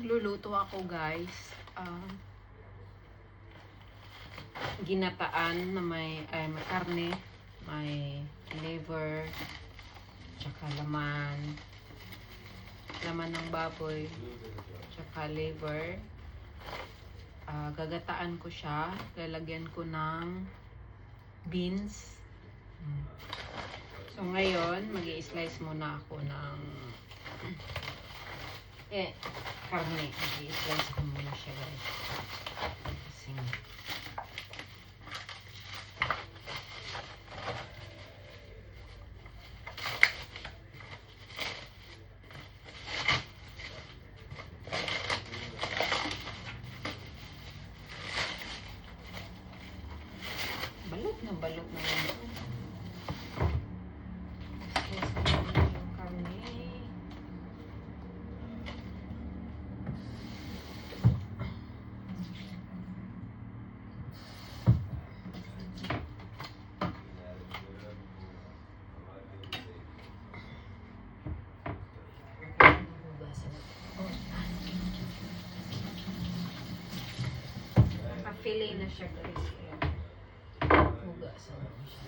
Magluluto ako guys. Um, ginataan na may, ay, karne, may liver, tsaka laman, laman ng baboy, tsaka liver. Ah, gagataan ko siya, lalagyan ko ng beans. Mm. So ngayon, mag slice muna ako ng eh, karne. I-slice ko muna siya guys. Kasi balot na balot na yan. Slice ko muna yung karne. Nakafili na siya guys. Kaya hugasan mo siya.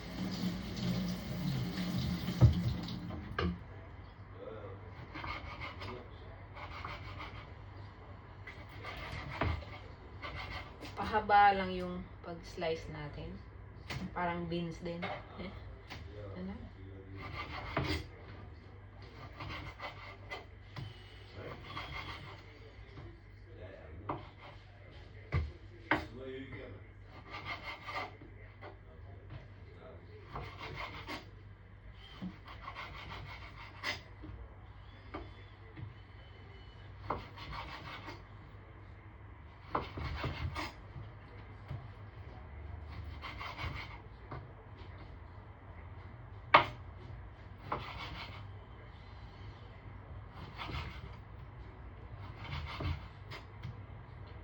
Pahaba lang yung pag-slice natin. Parang beans din. Eh. Ano?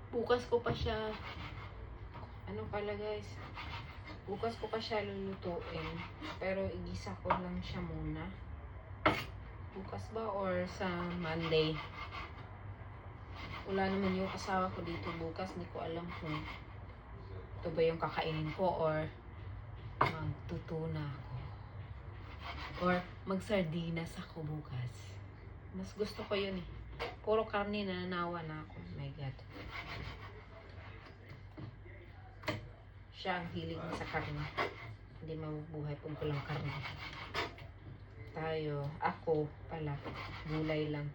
Bukas ko pa siya ano pala guys bukas ko pa siya lulutuin pero igisa ko lang siya muna. Bukas ba or sa Monday? Wala naman yung asawa ko dito bukas hindi ko alam kung ito ba yung kakainin ko or magtutuna ako. Or magsardinas ako bukas. Mas gusto ko yun eh. Puro karne na nanawa na ako. My god siya ang hilig sa karne. Hindi mabubuhay pag walang karne. Tayo, ako pala, gulay lang.